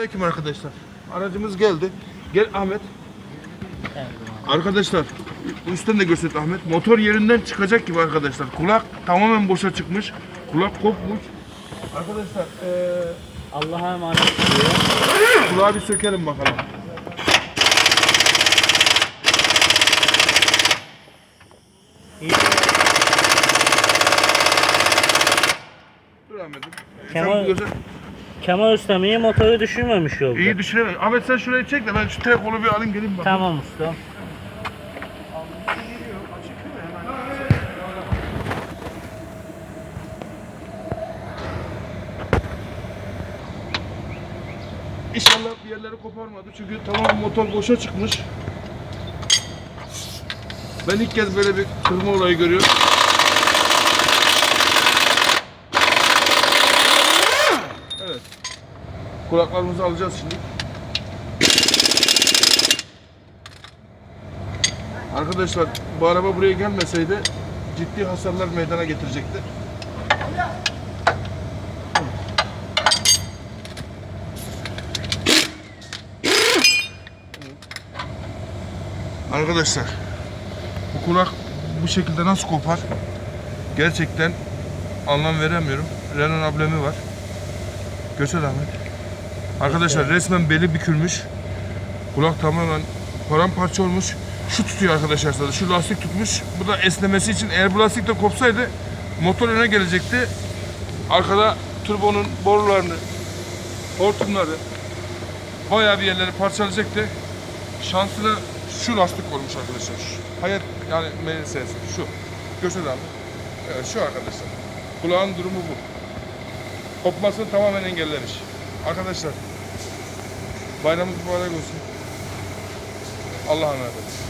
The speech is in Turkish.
Aleyküm arkadaşlar. Aracımız geldi. Gel Ahmet. Arkadaşlar üstten de göster Ahmet. Motor yerinden çıkacak gibi arkadaşlar. Kulak tamamen boşa çıkmış. Kulak kopmuş. Arkadaşlar eee Allah'a emanet diyor. kulağı bir sökelim bakalım. İyi. Kemal- Sen. Kemal Ustam iyi motoru düşürmemiş yolda. İyi düşünemem. Ahmet sen şurayı çek de ben şu tek kolu bir alayım geleyim bak. Tamam ustam. İnşallah bir yerleri koparmadı çünkü tamam motor boşa çıkmış. Ben ilk kez böyle bir kırma olayı görüyorum. Kulaklarımızı alacağız şimdi. Arkadaşlar bu araba buraya gelmeseydi ciddi hasarlar meydana getirecekti. Arkadaşlar bu kulak bu şekilde nasıl kopar? Gerçekten anlam veremiyorum. Renan ablemi var. Göster Ahmet. Arkadaşlar resmen beli bükülmüş. Kulak tamamen paramparça olmuş. Şu tutuyor arkadaşlar sadece. Şu lastik tutmuş. Bu da esnemesi için eğer bu lastik de kopsaydı motor öne gelecekti. Arkada turbonun borularını, hortumları bayağı bir yerleri parçalayacaktı. Şansına şu lastik olmuş arkadaşlar. Hayat yani meselesi şu. Göster abi. Evet şu arkadaşlar. Kulağın durumu bu. Kopmasını tamamen engellemiş. Arkadaşlar bayramımız mübarek olsun. Allah'a emanet olun.